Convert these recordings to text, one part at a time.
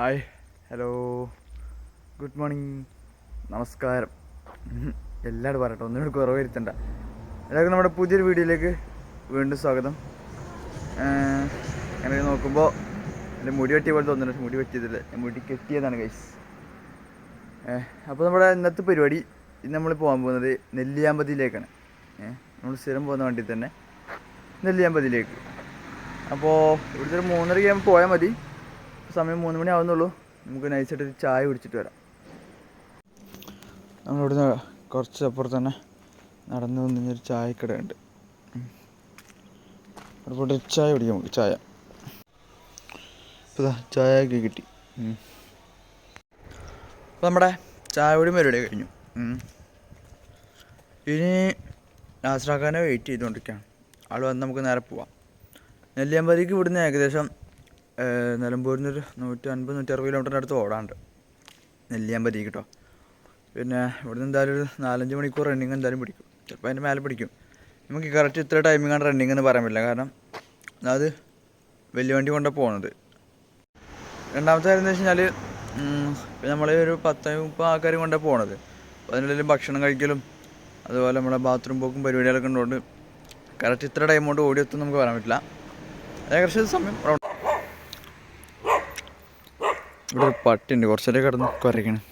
Hi hello good morning നമസ്കാരം. എല്ലാവരും പറയട്ടെ ഒന്നിനോട് കുറവ് വരുത്തണ്ട. എല്ലാവർക്കും നമ്മുടെ പുതിയൊരു വീഡിയോയിലേക്ക് വീണ്ടും സ്വാഗതം. അങ്ങനെ നോക്കുമ്പോൾ എന്റെ മുടി വെട്ടിയ പോലെ തോന്നുന്നുണ്ട്. മുടി വെട്ടിയതില്ല. മുടി കെട്ടിയതാണ് ഗൈസ് അപ്പോൾ നമ്മുടെ ഇന്നത്തെ പരിപാടി ഇന്ന് നമ്മൾ പോകാൻ പോകുന്നത് നെല്ലിയാമ്പതിയിലേക്കാണ്. നമ്മൾ സ്ഥിരം പോകുന്ന വണ്ടി തന്നെ നെല്ലിയാമ്പതിയിലേക്ക്. അപ്പോൾ ഇവിടുത്തെ ഒരു മൂന്നര ആകുമ്പോൾ പോയാൽ മതി. സമയം മൂന്ന് മണി ആവുന്നുള്ളൂ നമുക്ക് നൈസായിട്ട് ഒരു ചായ കുടിച്ചിട്ട് വരാം. നമ്മളിവിടുന്ന് കുറച്ച് അപ്പുറത്ത് തന്നെ നടന്നു നിന്നൊരു ഒരു ചായക്കട ഉണ്ട്. ഉം. അവിടെ പോയിട്ട് ചായ കുടിക്കാം നമുക്ക് ചായ. ഇപ്പോൾ ചായ ഒക്കെ കിട്ടി. അപ്പോൾ നമ്മുടെ ചായ കുടി പരിപാടി കഴിഞ്ഞു. ഇനി നാസറാക്കാനെ വെയിറ്റ് ചെയ്തുകൊണ്ടിരിക്കുകയാണ് ആൾ വന്ന് നമുക്ക് നേരെ പോവാം. നെല്ലിയാമ്പതിക്ക് ഇവിടുന്ന് ഏകദേശം നിലമ്പൂരിൽ നിന്നൊരു നൂറ്റി അൻപത് നൂറ്റി അറുപത് കിലോമീറ്ററിന്റെ അടുത്ത് ഓടാണ്ട് നെല്ലിയാമ്പതി കേട്ടോ. പിന്നെ ഇവിടുന്ന് എന്തായാലും ഒരു നാലഞ്ച് മണിക്കൂർ റണ്ണിങ് എന്തായാലും പിടിക്കും. ചിലപ്പോൾ അതിന്റെ മേലെ പിടിക്കും. നമുക്ക് കറക്റ്റ് ഇത്ര ടൈമിങ്ങാണ് റണ്ണിങ് എന്ന് പറയാൻ പറ്റില്ല. കാരണം അത് വലിയ വണ്ടി കൊണ്ടാണ് പോകുന്നത് രണ്ടാമത്തെ കാര്യം എന്ന് വെച്ച് കഴിഞ്ഞാൽ നമ്മൾ ഒരു പത്ത് മുപ്പത് ആൾക്കാർ കൊണ്ടാണ് പോണത്. അപ്പോൾ ഭക്ഷണം കഴിക്കലും അതുപോലെ നമ്മളെ ബാത്റൂം പോക്കും പരിപാടികളൊക്കെ ഉള്ളതുകൊണ്ട് കറക്റ്റ് ഇത്ര ടൈം കൊണ്ട് ഓടിയെത്തും നമുക്ക് പറയാൻ പറ്റില്ല. ഏകദേശം സമയം ഇവിടെ ഒരു പട്ടിയുണ്ട്. കുറച്ചേരം കിടന്ന് കുറയ്ക്കണം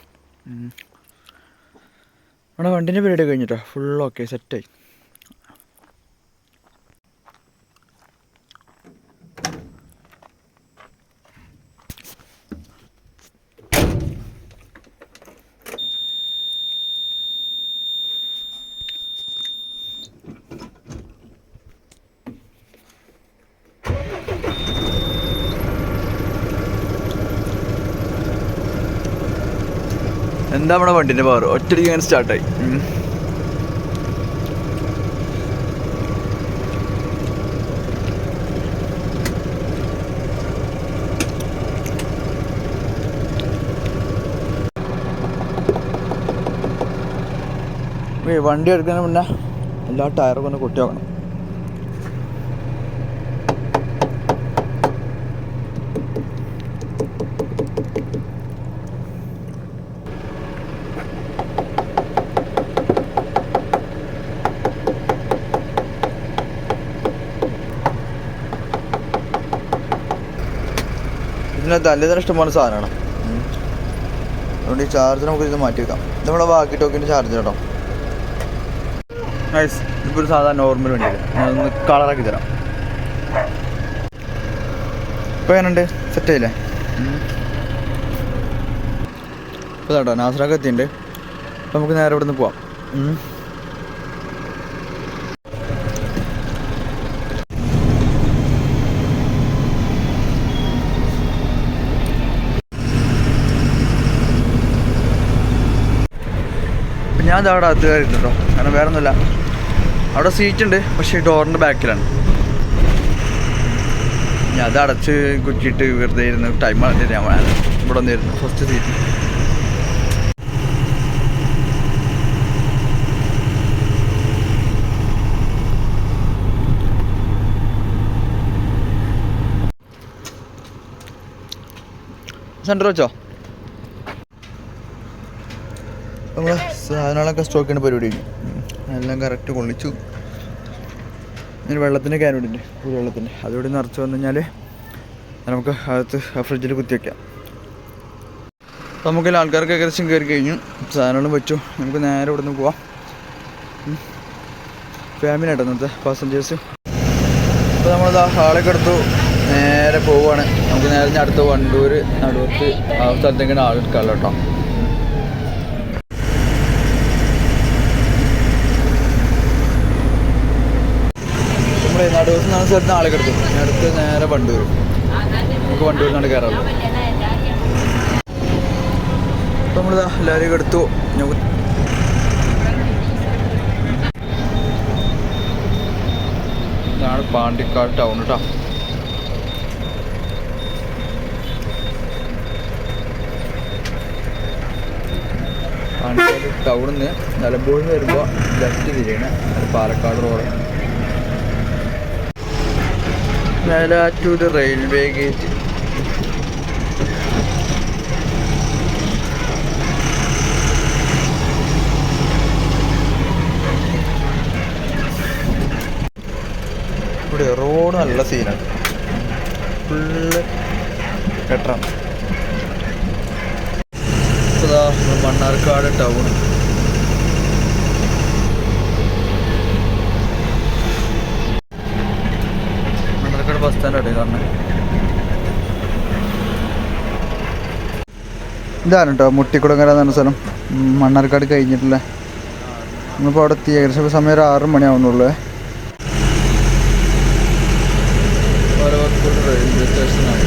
നമ്മുടെ വണ്ടിന്റെ പരിപാടി കഴിഞ്ഞിട്ടോ? ഫുൾ ഓക്കെ സെറ്റായി എന്താ നമ്മുടെ വണ്ടിന്റെ പവർ ഒറ്റയടിക്ക് ഇങ്ങനെ സ്റ്റാർട്ടായി വണ്ടി എടുക്കുന്നതിന് മുന്നേ എല്ലാ ടയറും ഒന്ന് കൊട്ടി നോക്കണം ഇതിനകത്ത് തന്നെ ഇഷ്ടംപോലെ സാധനമാണ് അതുകൊണ്ട് ഈ ചാർജർ നമുക്ക് ഇത് മാറ്റി വെക്കാം. നമ്മളെ നമ്മുടെ വാക്കി ടോക്കിന്റെ ചാർജർ കേട്ടോ നൈസ് ഇതിപ്പോൾ ഒരു സാധാരണ നോർമൽ ഞാനൊന്ന് കളറാക്കി തരാം. ഇപ്പോൾ എങ്ങനെയുണ്ട്? സെറ്റ് ആയില്ലേ? ഇപ്പോൾ കേട്ടോ നാസറാക്ക് എത്തിയിട്ടുണ്ട്. അപ്പോൾ നമുക്ക് നേരെ ഇവിടെ നിന്ന് പോവാം ഞാൻ അവിടെ അകത്ത് കയറിയിട്ടുണ്ട് കേട്ടോ കാരണം വേറെ ഒന്നുമില്ല അവിടെ സീറ്റ് ഉണ്ട് പക്ഷേ ഡോറിന്റെ ബാക്കിലാണ്. ഞാൻ അത് അടച്ച് കുറ്റിയിട്ട് വെറുതെ ഇരുന്ന് ടൈം കളഞ്ഞിട്ട് ഞാൻ ഇവിടെ വന്നിരുന്നു ഫസ്റ്റ് സീറ്റ് സെന്റർ വെച്ചോ? നമ്മൾ സാധനങ്ങളൊക്കെ സ്റ്റോക്ക് ചെയ്യുന്ന പരിപാടി എല്ലാം കറക്റ്റ് കൊള്ളിച്ചു ഇനി വെള്ളത്തിന്റെ ക്യാനുണ്ട് കുടിവെള്ളത്തിന്റെ അതുകൂടി നിറച്ച് വന്നു കഴിഞ്ഞാൽ നമുക്ക് അകത്ത് ഫ്രിഡ്ജിൽ കുത്തി വയ്ക്കാം നമുക്ക് ആൾക്കാർക്ക് ഏകദേശം കയറി കഴിഞ്ഞു. സാധനങ്ങളും വെച്ചു. നമുക്ക് നേരെ ഇവിടെ നിന്ന് പോവാം ഫാമിലി ആട്ടോ ഇന്നത്തെ പാസഞ്ചേഴ്സ് അപ്പോൾ നമ്മളിതാ ഹാളൊക്കെ എടുത്തു. നേരെ പോവുകയാണ് നമുക്ക് നേരെ അടുത്ത വണ്ടൂർ നടുവത്ത് ആ സ്ഥലത്തേക്കാണ് ആളെടുക്കാമല്ലോ കേട്ടോ. നമ്മളെ നടുവ് നിന്നാണ് സ്ഥലത്ത് ആളെ കിടക്കും. അടുത്ത് നേരെ വണ്ടൂർ നമുക്ക് വണ്ടൂരിൽ നിന്നാണ് കയറാറുള്ളത് അപ്പോൾ നമ്മളിതാ എല്ലാവരെയും എടുത്തു. ഞങ്ങൾ ഇതാണ് പാണ്ടിക്കാട് ടൗൺ കേട്ടോ പാണ്ടിക്കാട് ടൗണിൽ നിന്ന് നിലമ്പൂരിൽ നിന്ന് വരുമ്പോൾ ലെഫ്റ്റ് തിരിയണേ. അത് Palakkad road Melattur railway gate. ഇവിടെ റോഡ് നല്ല സീനാണ് ഫുള്ള് കെട്ടണം മണ്ണാർക്കാട് ടൗൺ ബസ് കാരണം. ഇതാണ് കേട്ടോ മുട്ടിക്കുടങ്ങര എന്ന സ്ഥലം. മണ്ണാർക്കാട് കഴിഞ്ഞിട്ടില്ല? നമ്മളിപ്പോൾ അവിടെ എത്തി ഏകദേശം സമയം ഒരു ആറ് മണിയാവുന്നുള്ളൂ റെയിൽവേ സ്റ്റേഷനാണ്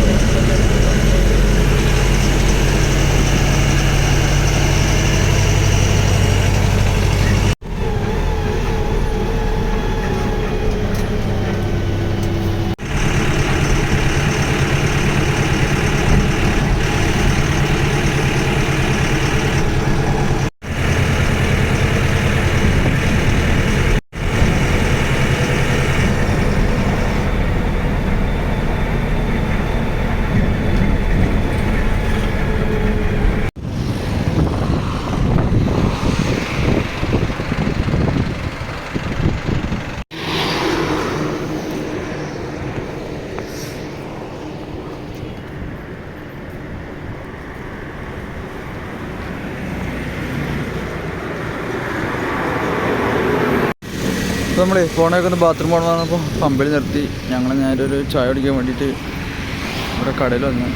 അപ്പോൾ നമ്മൾ ഫോണൊക്കെ ഒന്ന് ബാത്റൂം പോകണം പറഞ്ഞപ്പോൾ പമ്പിൽ നിർത്തി. ഞങ്ങൾ നേരെ ഒരു ചായ കുടിക്കാൻ വേണ്ടിയിട്ട് ഇവിടെ കടയിൽ വന്നു.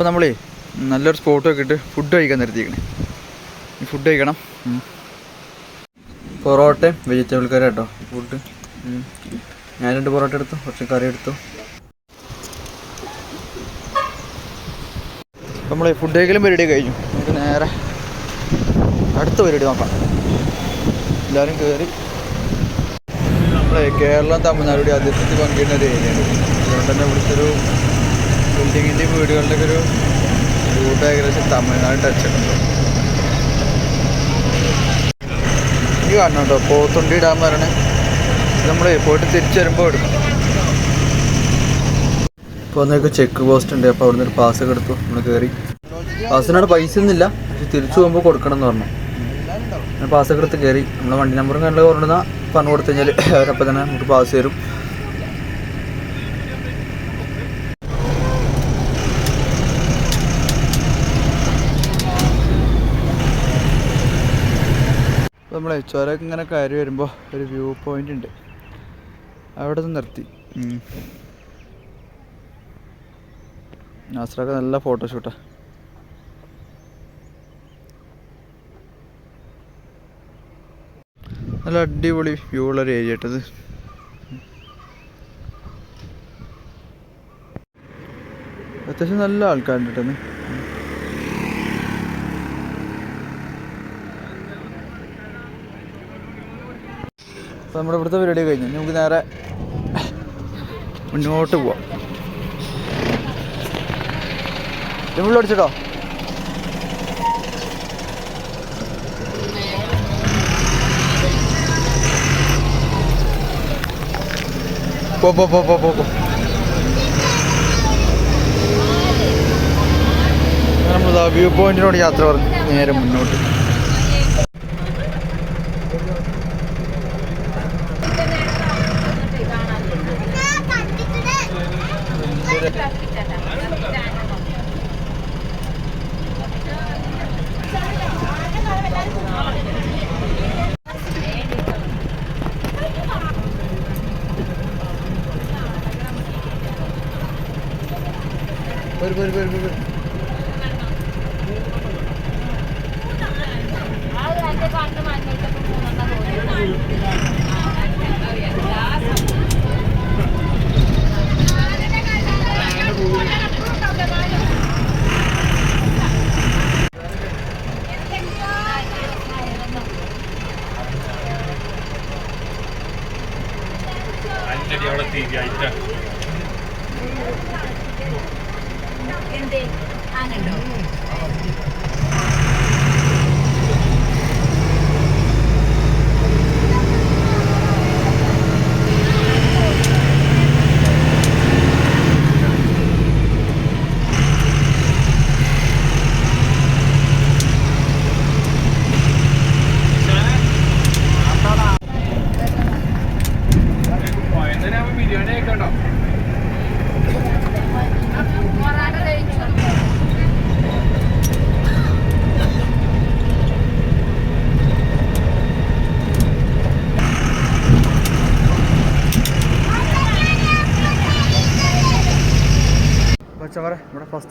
അപ്പോൾ നമ്മളേ നല്ലൊരു സ്പോട്ടൊക്കെ ഇട്ട് ഫുഡ് കഴിക്കാൻ നിർത്തിയിരിക്കണേ. ഫുഡ് കഴിക്കണം. പൊറോട്ട പൊറോട്ടയും വെജിറ്റബിൾ കറി കേട്ടോ ഫുഡ് ഞാൻ രണ്ട് പൊറോട്ട എടുത്തു കുറച്ച് കറി എടുത്തു. നമ്മൾ ഫുഡ് കഴിക്കലും പരിപാടി കഴിഞ്ഞു. നമുക്ക് നേരെ അടുത്ത പരിപാടി നോക്കാം. എല്ലാവരും കയറി നമ്മളെ കേരളം തമിഴ്നാട് അതിർത്തി പങ്കിടുന്ന ഒരു ഏരിയയാണ് അതുകൊണ്ട് തന്നെ ഇവിടുത്തെ ഒരു ബിൽഡിങ്ങിന്റെയും വീടുകളുടെ ഒരു റൂട്ട് ഏകദേശം തമിഴ്നാട് ടച്ച് ഈ കാണണം കേട്ടോ പോത്തുണ്ടി ഡാം പറയണേ നമ്മൾ പോയിട്ട് തിരിച്ചു വരുമ്പോൾ എടുക്കും. ഇപ്പോൾ നിങ്ങൾക്ക് ചെക്ക് പോസ്റ്റ് ഉണ്ട്. അപ്പോൾ അവിടുന്ന് ഒരു പാസ് ഒക്കെ എടുത്തു. നമ്മൾ കയറി പാസ്സിനോട് പൈസ ഒന്നുമില്ല പക്ഷെ തിരിച്ചു പോകുമ്പോൾ കൊടുക്കണം എന്ന് പറഞ്ഞു. ഞാൻ പാസ് ഒക്കെ എടുത്ത് കയറി നമ്മളെ വണ്ടി നമ്പറും കണ്ടത് കൊണ്ടുവന്നാൽ പറഞ്ഞു കൊടുത്തു കഴിഞ്ഞാൽ അവരപ്പം തന്നെ നമുക്ക് പാസ് തരും. നമ്മളെ ചുരമൊക്കെ ഇങ്ങനെ കയറി വരുമ്പോൾ ഒരു വ്യൂ പോയിന്റ് ഉണ്ട്. അവിടെ നിന്ന് നിർത്തി. നാസറൊക്കെ നല്ല ഫോട്ടോഷൂട്ടാ നല്ല അടിപൊളി വ്യൂ ഉള്ള ഒരു ഏരിയ ഇട്ടത് അത്യാവശ്യം നല്ല ആൾക്കാരുണ്ട് കേട്ടോ ഇന്ന്. അപ്പോൾ നമ്മുടെ ഇവിടുത്തെ പരിപാടി കഴിഞ്ഞു. നമുക്ക് നേരെ മുന്നോട്ട് പോവാം. ഇവിടെ അടിച്ചിട്ടോ? പോ പോ പോ പോ പോ നമ്മൾ വ്യൂ പോയിന്റിനോട് യാത്ര പറഞ്ഞു നേരെ മുന്നോട്ട്.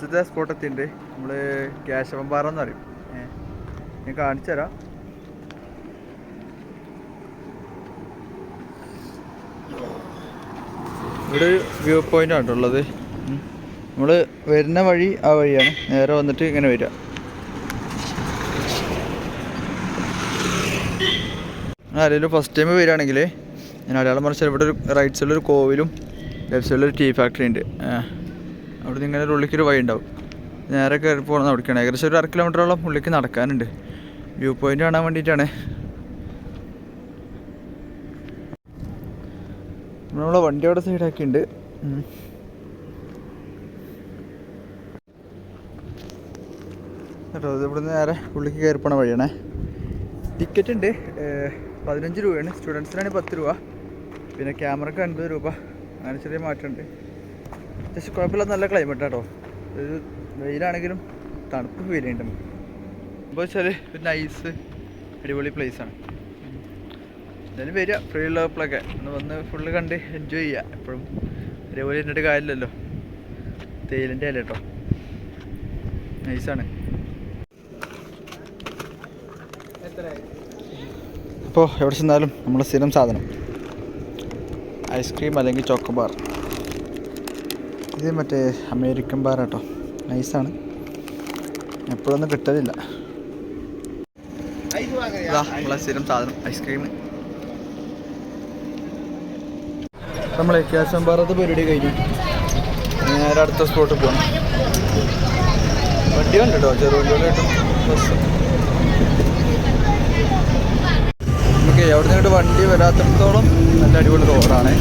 ഫസ്റ്റത്തെ സ്പോട്ട് എത്തിയിട്ടുണ്ട്. നമ്മൾ കേശവമ്പാറ പാറ എന്ന് പറയും. ഞാൻ കാണിച്ചു തരാം. ഇവിടെ വ്യൂ പോയിന്റ് ആണ് ഉള്ളത്. നമ്മൾ വരുന്ന വഴി ആ വഴിയാണ്. നേരെ വന്നിട്ട് ഇങ്ങനെ വരിക. ആരെങ്കിലും ഫസ്റ്റ് ടൈം വരികയാണെങ്കിൽ ഞാൻ അടയാളം മറിച്ചാൽ ഇവിടെ ഒരു റൈറ്റ് സൈഡിൽ ഒരു കോവിലും ലെഫ്റ്റ് സൈഡിൽ ഒരു ടീ ഫാക്ടറി ഉണ്ട്. അവിടെ നിന്ന് ഇങ്ങനെ ഒരു ഉള്ളിക്കൊരു വഴി ഉണ്ടാവും. നേരെ കയറി പോകുന്ന അവിടേക്കാണ്. ഏകദേശം ഒരു അര കിലോമീറ്ററോളം ഉള്ളിലേക്ക് നടക്കാനുണ്ട്. വ്യൂ പോയിന്റ് കാണാൻ വേണ്ടിയിട്ടാണ്. നമ്മളെ വണ്ടി അവിടെ ഉണ്ട് കേട്ടോ ഇവിടുന്ന് നേരെ ഉള്ളിലേക്ക് കയറി പോണ വഴിയാണേ. ടിക്കറ്റ് ഉണ്ട്. പതിനഞ്ച് രൂപയാണ്. സ്റ്റുഡൻസിനാണെങ്കിൽ പത്ത് രൂപ. പിന്നെ ക്യാമറക്ക് അൻപത് രൂപ. അങ്ങനെ ചെറിയ മാറ്റമുണ്ട്. പക്ഷെ കുഴപ്പമില്ല നല്ല ക്ലൈമറ്റ് കേട്ടോ ഒരു വെയിലാണെങ്കിലും തണുപ്പ് ഫീൽ ചെയ്യുന്നുണ്ട്. അപ്പോൾ വെച്ചാൽ ഒരു നൈസ് അടിപൊളി ആണ്. എന്തായാലും വരിക. ഫ്രീ ഉള്ളപ്പോഴൊക്കെ. ഒന്ന് വന്ന് ഫുള്ള് കണ്ട് എൻജോയ് ചെയ്യുക. എപ്പോഴും ഒരേപോലെ ഇരുന്നിട്ട് കാര്യമില്ലല്ലോ. തേയിലിന്റെ അല്ല കേട്ടോ നൈസാണ് അപ്പോൾ എവിടെ ചെന്നാലും നമ്മൾ സ്ഥിരം സാധനം. ഐസ്ക്രീം അല്ലെങ്കിൽ ചോക്കോബാർ ഇത് മറ്റേ അമേരിക്കൻ ബാർ കേട്ടോ. നൈസാണ് എപ്പോഴൊന്നും കിട്ടലില്ല. നമ്മളെ സ്ഥിരം സാധനം ഐസ്ക്രീം. നമ്മളെ കേശവമ്പാറത്ത് പരിപാടി കഴിഞ്ഞു. നേരെ അടുത്ത സ്പോട്ട് പോകണം വണ്ടി ഉണ്ട് കേട്ടോ ചെറുവണ്ടികളായിട്ടും ബസ് നമുക്ക് എവിടെ നിന്നിട്ട് വണ്ടി വരാത്തിടത്തോളം നല്ല അടിപൊളി റോഡാണ്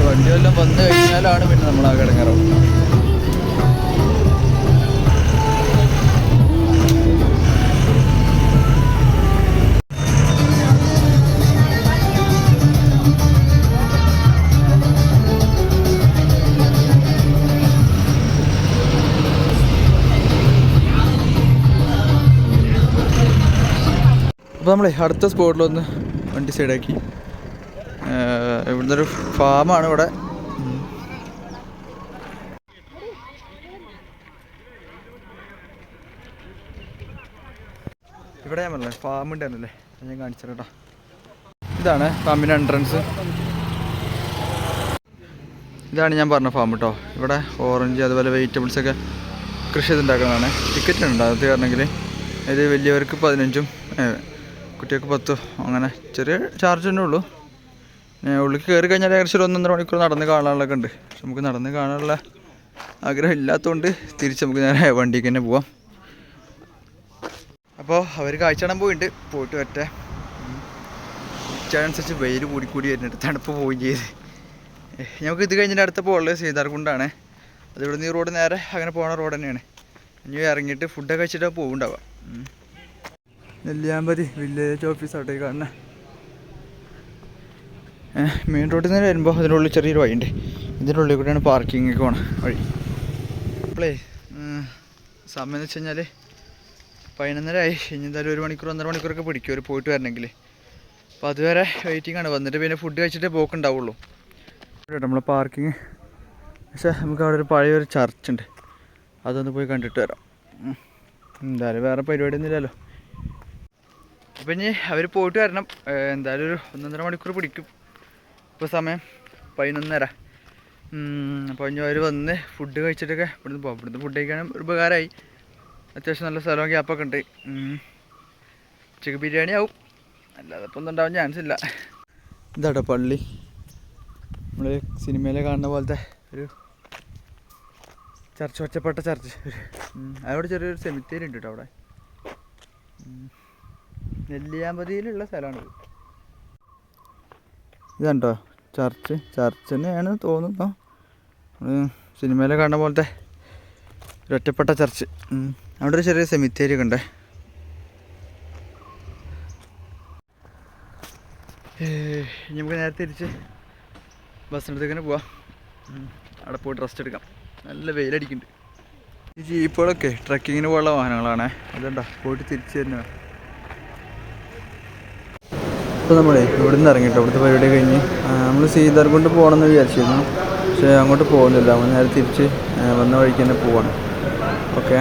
പക്ഷെ വണ്ടിയെല്ലാം വന്നു കഴിഞ്ഞാലാണ് പിന്നെ നമ്മൾ ആ കിടങ്ങാറാവും അപ്പോൾ നമ്മളെ അടുത്ത സ്പോട്ടിലൊന്ന് വണ്ടി സൈഡാക്കി. ഇവിടുന്ന് ഒരു ഫാമാണ് ഇവിടെ. ഇവിടെ ഞാൻ പറഞ്ഞില്ലേ ഫാം ഉണ്ടായിരുന്നല്ലേ ഞാൻ കാണിച്ചു കേട്ടോ. ഇതാണ് ഫാമിന്റെ എൻട്രൻസ് ഇതാണ് ഞാൻ പറഞ്ഞ ഫാം കേട്ടോ. ഇവിടെ ഓറഞ്ച് അതുപോലെ വെജിറ്റബിൾസ് ഒക്കെ കൃഷി ചെയ്തുണ്ടാക്കുന്നതാണ് ടിക്കറ്റ് ഉണ്ട്? അത് കാരണമെങ്കിൽ ഇത് വലിയവർക്ക് പതിനഞ്ചും കുട്ടികൾക്ക് പത്തും അങ്ങനെ ചെറിയ ചാർജ് തന്നെ ഉള്ളൂ. ഉള്ളിൽ കയറി കഴിഞ്ഞാൽ ഏകദേശം ഒരു ഒന്നൊന്നര മണിക്കൂർ നടന്ന് കാണാനുള്ളതൊക്കെ ഉണ്ട്. പക്ഷെ നമുക്ക് നടന്ന് കാണാനുള്ള ആഗ്രഹം ഇല്ലാത്തതുകൊണ്ട് തിരിച്ച് നമുക്ക് ഞാൻ വണ്ടിക്ക് തന്നെ പോവാം. അപ്പോൾ അവർ കാഴ്ച കാണാൻ പോയിട്ടുണ്ട് പോയിട്ട് വരട്ടെ. ഉച്ചയനുസരിച്ച് വെയിൽ കൂടി കൂടി വരുന്നുണ്ട്. തണുപ്പ് പോവുകയും ചെയ്ത്. ഞങ്ങൾക്ക് ഇത് കഴിഞ്ഞിട്ട് അടുത്ത പോകുള്ളത് സീതാർകുണ്ടാണ് അത് ഇവിടുന്ന് ഈ റോഡ് നേരെ അങ്ങനെ പോണ റോഡ് തന്നെയാണ്. ഇനി ഇറങ്ങിയിട്ട് ഫുഡൊക്കെ കഴിച്ചിട്ട് പോകുന്നുണ്ടാവുക നെല്ലിയാമ്പതി വില്ലേജ് ഓഫീസ് അവിടെ കാണുന്ന മെയിൻ റോഡിൽ നിന്ന് വരുമ്പോൾ അതിനുള്ളിൽ ചെറിയൊരു വഴിയുണ്ട്. ഇതിന്റെ ഉള്ളിൽ കൂടെയാണ് പാർക്കിംഗ് പോകണം വഴി. അപ്പോളേ സമയം എന്ന് വെച്ച് കഴിഞ്ഞാൽ പതിനൊന്നര ആയി ഇനി എന്തായാലും ഒരു മണിക്കൂർ ഒന്നര മണിക്കൂറൊക്കെ പിടിക്കും ഒരു പോയിട്ട് വരണമെങ്കിൽ അപ്പോൾ അതുവരെ വെയിറ്റിംഗ് ആണ്. വന്നിട്ട് പിന്നെ ഫുഡ് കഴിച്ചിട്ടേ പോക്കുണ്ടാവുള്ളൂ. നമ്മൾ പാർക്കിങ് പക്ഷേ നമുക്ക് അവിടെ ഒരു പഴയൊരു ചർച്ച് ഉണ്ട്. അതൊന്ന് പോയി കണ്ടിട്ട് വരാം. എന്തായാലും വേറെ പരിപാടിയൊന്നും ഇല്ലല്ലോ. അപ്പം ഇനി അവർ പോയിട്ട് വരണം. എന്തായാലും ഒരു ഒന്നൊന്നര മണിക്കൂർ പിടിക്കും. ഇപ്പോൾ സമയം പതിനൊന്നര. അപ്പോൾ ഇനി അവർ വന്ന് ഫുഡ് കഴിച്ചിട്ടൊക്കെ ഇവിടുന്ന് പോകാം ഇവിടുന്ന് ഫുഡ് കഴിക്കാനും ഒരു ഉപകാരമായി. അത്യാവശ്യം നല്ല സ്ഥലവും ഗ്യാപ്പൊക്കെ ഉണ്ട്. ചിക്കൻ ബിരിയാണി ആവും. അല്ലാതെ ഇപ്പം ഒന്നും ഉണ്ടാവാൻ ചാൻസ് ഇല്ല. ഇതാട്ടോ പള്ളി. നമ്മൾ സിനിമയിലെ കാണുന്ന പോലത്തെ ഒരു ചർച്ച ഒറ്റപ്പെട്ട ചർച്ച്. അവിടെ ചെറിയൊരു സെമിത്തേരി ഉണ്ട് കേട്ടോ അവിടെ. നെല്ലിയാമ്പതിയിലുള്ള സ്ഥലമാണിത്. ഇതുണ്ടോ? ചർച്ച് ചർച്ച് തന്നെയാണ് തോന്നുന്നു സിനിമയിലെ കാണുന്ന പോലത്തെ ഒറ്റപ്പെട്ട ചർച്ച്. അവിടെ ഒരു ചെറിയ സെമിത്തേരി ഒക്കെ ഉണ്ടേ. നമുക്ക് നേരെ തിരിച്ച് ബസ്സിനടുത്തേക്ക് തന്നെ പോവാം. അവിടെ പോയിട്ട് റെസ്റ്റ് എടുക്കാം. നല്ല വെയിലടിക്കുന്നുണ്ട്. ഈ ജീപ്പുകളൊക്കെ ട്രക്കിങ്ങിന് പോലുള്ള വാഹനങ്ങളാണ്. അതുകൊണ്ടാണ് പോയിട്ട് തിരിച്ചു തന്നെ ഇപ്പോൾ നമ്മളെ ഇവിടെ നിന്ന് ഇറങ്ങിട്ടോ. ഇവിടുത്തെ പരിപാടി കഴിഞ്ഞ് നമ്മൾ സീതാർ കൊണ്ട് പോകണമെന്ന് വിചാരിച്ചിരുന്നു. പക്ഷേ അങ്ങോട്ട് പോകുന്നില്ല. നമ്മൾ നേരെ തിരിച്ച് വന്ന വഴിക്ക് തന്നെ പോവാണ്. ഓക്കെ?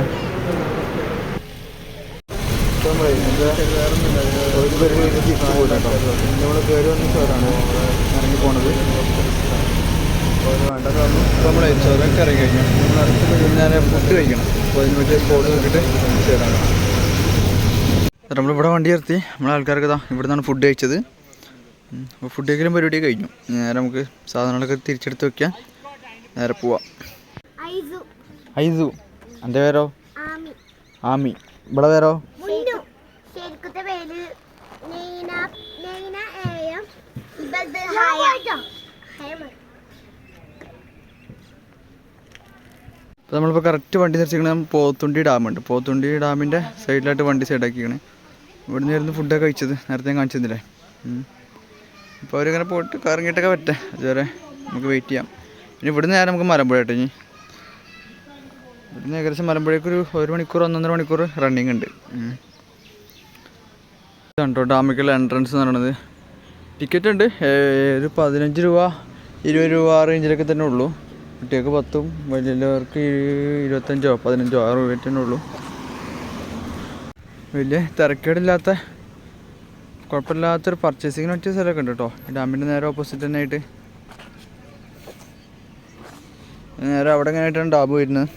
ഇറങ്ങി പോണത് വേണ്ട നമ്മളെ ചോറൊക്കെ ഇറങ്ങി കഴിഞ്ഞു അടുത്ത് ഞാൻ ഫുഡ് കഴിക്കണം. അപ്പോൾ അതിന് പറ്റിയ സ്പോട്ട് നോക്കിയിട്ട് ചേരാണ് നമ്മളിവിടെ വണ്ടി നിർത്തി. നമ്മളെ ആൾക്കാർക്ക് ഇതാ ഇവിടെ നിന്നാണ് ഫുഡ് കഴിച്ചത് അപ്പോൾ ഫുഡ് കഴിക്കലും പരിപാടി കഴിഞ്ഞു. നേരെ നമുക്ക് സാധനങ്ങളൊക്കെ തിരിച്ചെടുത്ത് വെക്കാം. നേരെ പോവാം. ഐസു. എന്റെ പേരോ? ആമി. ഇവിടെ പേരോ? അപ്പോൾ നമ്മളിപ്പോൾ കറക്റ്റ് വണ്ടി തിരിച്ചിരിക്കണ പോത്തുണ്ടി ഡാമുണ്ട്. പോത്തുണ്ടി ഡാമിന്റെ സൈഡിലായിട്ട് വണ്ടി സൈഡാക്കിക്കണേ ഇവിടെ നിന്നായിരുന്നു ഫുഡൊക്കെ കഴിച്ചത്. നേരത്തെ ഞാൻ കാണിച്ചു തന്നില്ലേ അപ്പോൾ അവരിങ്ങനെ പോയിട്ട് കറങ്ങിയിട്ടൊക്കെ പറ്റേ അതുവരെ നമുക്ക് വെയിറ്റ് ചെയ്യാം. ഇനി ഇവിടുന്ന് നേരെ നമുക്ക് മലമ്പുഴ ഇനി. ഇവിടുന്ന് ഏകദേശം മലമ്പുഴയ്ക്ക് ഒരു മണിക്കൂർ ഒന്നൊന്നര മണിക്കൂർ റണ്ണിങ് ഉണ്ട്. കണ്ടോ ഡാമിക്കുള്ള എൻട്രൻസ് എന്ന് പറയുന്നത്. ടിക്കറ്റ് ഉണ്ട്. ഒരു പതിനഞ്ച് രൂപ ഇരുപത് രൂപ ആ റേഞ്ചിലൊക്കെ തന്നെ ഉള്ളൂ. കുട്ടികൾക്ക് പത്തും വലിയവർക്ക് ഇരു- ഇരുപത്തഞ്ചോ പതിനഞ്ചോ ആ രൂപ തന്നെ ഉള്ളൂ. വലിയ തിരക്കേടില്ലാത്ത കുഴപ്പമില്ലാത്തൊരു പർച്ചേസിങ്ങിന് പറ്റിയ സ്ഥലമൊക്കെ ഉണ്ട് കേട്ടോ. ഡാമിന്റെ നേരെ ഓപ്പോസിറ്റ് തന്നെ ആയിട്ട്. നേരെ അവിടെ ഇങ്ങനെ ആയിട്ടാണ് ഡാബ് വരുന്നത്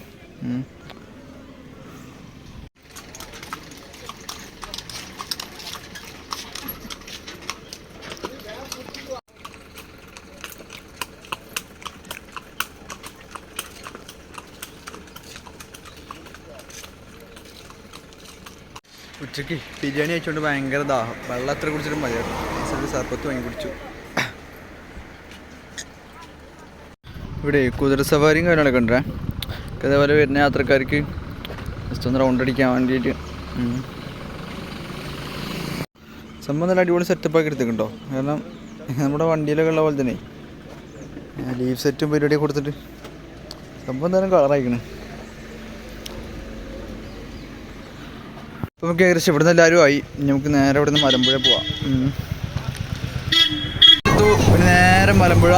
ഉച്ചയ്ക്ക് ബിരിയാണി കഴിച്ചുകൊണ്ട് ഭയങ്കര ദാഹം. വെള്ളം അത്ര കുടിച്ചിട്ടും മതിയായിരുന്നു. സർപ്പത്ത് വാങ്ങി കുടിച്ചു. ഇവിടെ കുതിര സവാരിയും കാര്യങ്ങളൊക്കെ ഉണ്ടേ? അതേപോലെ വരുന്ന യാത്രക്കാർക്ക് ജസ്റ്റ് ഒന്ന് റൗണ്ട് അടിക്കാൻ വേണ്ടിയിട്ട്. സംഭവം നല്ല അടിപൊളി സെറ്റപ്പാക്കി എടുത്തിട്ടുണ്ടോ? കാരണം നമ്മുടെ വണ്ടിയിലൊക്കെ ഉള്ള പോലെ തന്നെ. ലീവ് സെറ്റും പരിപാടിയൊക്കെ കൊടുത്തിട്ട്. സംഭവം എന്തായാലും കളറായിക്കണേ നമുക്ക് ഏകദേശം ഇവിടുന്ന് എല്ലാവരും ആയി. നമുക്ക് നേരെ ഇവിടുന്ന് മലമ്പുഴ പോവാം. നേരെ മലമ്പുഴ.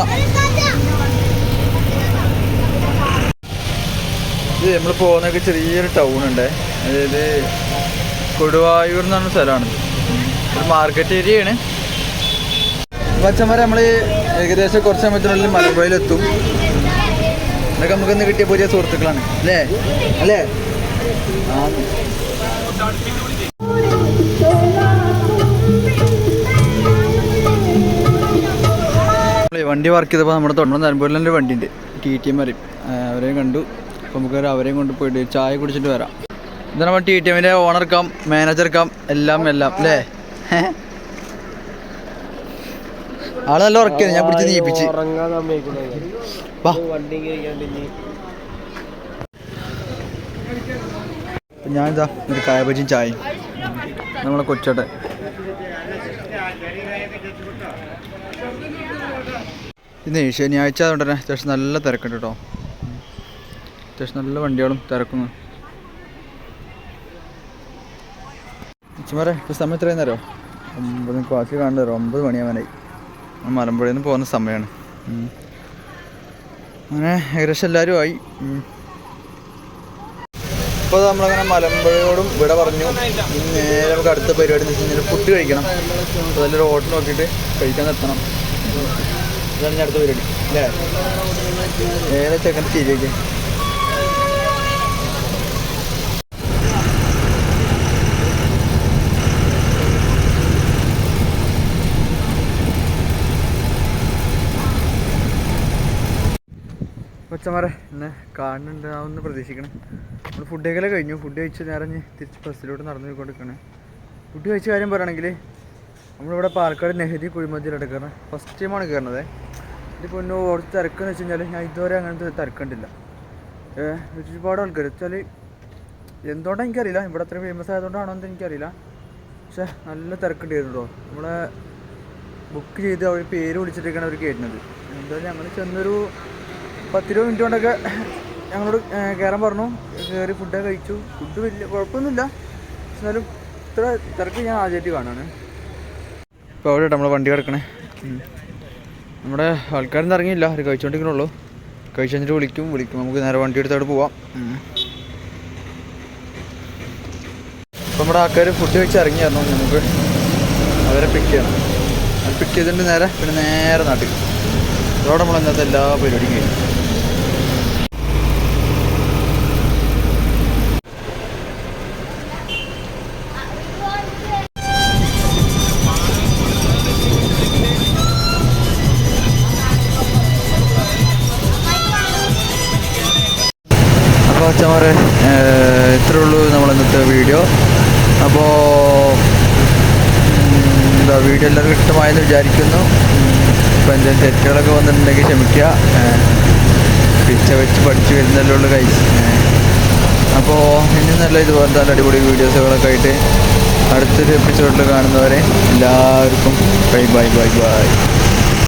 ഇത് നമ്മൾ പോകുന്നൊക്കെ ചെറിയൊരു ടൗൺ ഉണ്ട്. അതായത് കൊടുവായൂർ എന്ന് പറഞ്ഞ സ്ഥലമാണ് ഒരു മാർക്കറ്റ് ഏരിയയാണ് പച്ചമര നമ്മൾ ഏകദേശം കുറച്ച് സമയത്തിനുള്ളിൽ മലമ്പുഴയിലെത്തും. ഇതൊക്കെ നമുക്കിന്ന് കിട്ടിയ പുതിയ സുഹൃത്തുക്കളാണ്. അല്ലേ? അല്ലേ? ആ വണ്ടി വർക്ക് ചെയ്തപ്പോൾ നമ്മുടെ തൊണ്ട നിലമ്പൂരിലെ വണ്ടി ഉണ്ട് ടി ടി എം അറിയും അവരെയും കണ്ടു. അപ്പോൾ നമുക്ക് ഒരു അവരെയും കൊണ്ട് പോയിട്ട് ചായ കുടിച്ചിട്ട് വരാം. ഇതാണ് നമ്മൾ ടി ടി എമ്മിന്റെ ഓണർ കം മാനേജർ കം എല്ലാം എല്ലാം അല്ലേ? ആൾ നല്ല ഉറക്കാണ് ഞാൻ പിടിച്ച് നീപ്പിച്ച്. അപ്പൊ ഞാനിതാ ഒരു കായബജിയും ചായയും. നമ്മളെ കൊച്ചോട്ടെ ഇന്ന് ശനിയാഴ്ച അതുകൊണ്ട് തന്നെ അത്യാവശ്യം നല്ല തിരക്കുണ്ട് കേട്ടോ. അത്യാവശ്യം നല്ല വണ്ടികളും തിരക്കുന്നു ഉച്ചമാരെ ഇപ്പോൾ സമയം എത്രയും നേരോ ഒമ്പത് ക്ലാസ്സിൽ കാണുന്നത് ഒമ്പത് മണിയാവാനായി മലമ്പുഴയിൽ നിന്ന് പോകുന്ന സമയമാണ്. അങ്ങനെ ഏകദേശം എല്ലാവരും ആയി. ഇപ്പോൾ നമ്മളങ്ങനെ മലമ്പുഴയോടും ഇവിടെ പറഞ്ഞു. നേരെ നമുക്ക് അടുത്ത പരിപാടി എന്ന് വെച്ച് കഴിഞ്ഞാൽ ഫുഡ് കഴിക്കണം. അതിലൊരു ഹോട്ടൽ നോക്കിയിട്ട് കഴിക്കാൻ നിർത്തണം. ഇതാണ് അടുത്ത പരിപാടി അല്ലേ? നേരെ ചെക്കൻ ശരിയൊക്കെ കൊച്ചമാരെ എന്നെ കാണുന്നുണ്ടാവുമെന്ന് പ്രതീക്ഷിക്കണം. നമ്മൾ ഫുഡ് കഴിക്കലേ കഴിഞ്ഞു. ഫുഡ് കഴിച്ച് നേരം തിരിച്ച് ബസ്സിലോട്ട് നടന്നു പോയിക്കൊണ്ടിരിക്കണേ ഫുഡ് കഴിച്ച കാര്യം പറയുകയാണെങ്കിൽ നമ്മളിവിടെ പാലക്കാട് നെഹദി കുഴിമതിയിലോട്ട് കയറണം ഫസ്റ്റ് ടൈമാണ് കയറുന്നത് ഇതിപ്പോൾ ഒന്ന് കുറച്ച് തിരക്കെന്ന് വെച്ച് കഴിഞ്ഞാൽ ഞാൻ ഇതുവരെ അങ്ങനത്തെ തിരക്കുണ്ടില്ല. ഒരുപാട് ആൾക്കാർ വെച്ചാൽ എന്തുകൊണ്ടാണ് എനിക്കറിയില്ല. ഇവിടെ അത്ര ഫേമസ് ആയതുകൊണ്ടാണോ എന്ന് എനിക്കറിയില്ല. പക്ഷേ നല്ല തിരക്കുണ്ടായിരുന്നു നമ്മളെ ബുക്ക് ചെയ്ത് അവർ പേര് വിളിച്ചിട്ടൊക്കെയാണ് അവർ കയറ്റുന്നത് എന്തായാലും ഞങ്ങൾ ചെന്നൊരു പത്തിരുപത് മിനിറ്റ് കൊണ്ടൊക്കെ ഞങ്ങളോട് കയറാൻ പറഞ്ഞു. കയറി ഫുഡൊക്കെ കഴിച്ചു. ഫുഡ് വലിയ കുഴപ്പമൊന്നുമില്ല. എന്നാലും ഇത്ര തിരക്ക് ഞാൻ ആദ്യമായിട്ട് കാണാണ് ഇപ്പോൾ അവിടെ നമ്മൾ വണ്ടി കിടക്കണേ. നമ്മുടെ ആൾക്കാരൊന്നും ഇറങ്ങിയില്ല അവർ കഴിച്ചുകൊണ്ടിരിക്കണുള്ളൂ കഴിച്ചുകഴിഞ്ഞിട്ട് വിളിക്കും വിളിക്കും. നമുക്ക് നേരെ വണ്ടി എടുത്ത് അവിടെ പോവാം. ഇപ്പം നമ്മുടെ ആൾക്കാർ ഫുഡ് കഴിച്ച് ഇറങ്ങിയായിരുന്നു നമുക്ക് അവരെ പിക്ക് ചെയ്യണം. പിക്ക് ചെയ്തിട്ട് നേരെ പിന്നെ നേരെ നാട്ടിൽ. അതോടെ നമ്മൾ ഇന്നത്തെ എല്ലാ പരിപാടിയും കഴിഞ്ഞു. വിചാരിക്കുന്നു. ഇപ്പോൾ എന്തെങ്കിലും തെറ്റുകളൊക്കെ വന്നിട്ടുണ്ടെങ്കിൽ ക്ഷമിക്കുക. പിച്ച വെച്ച് പഠിച്ച് വരുന്നല്ലേ ഉള്ളു കൈ അപ്പോൾ ഇനി നല്ല ഇതുപോലെ നല്ല അടിപൊളി വീഡിയോസുകളൊക്കെ ആയിട്ട് അടുത്തൊരു എപ്പിസോഡിൽ കാണുന്നവരെ എല്ലാവർക്കും ബൈ ബൈ ബൈ ബൈ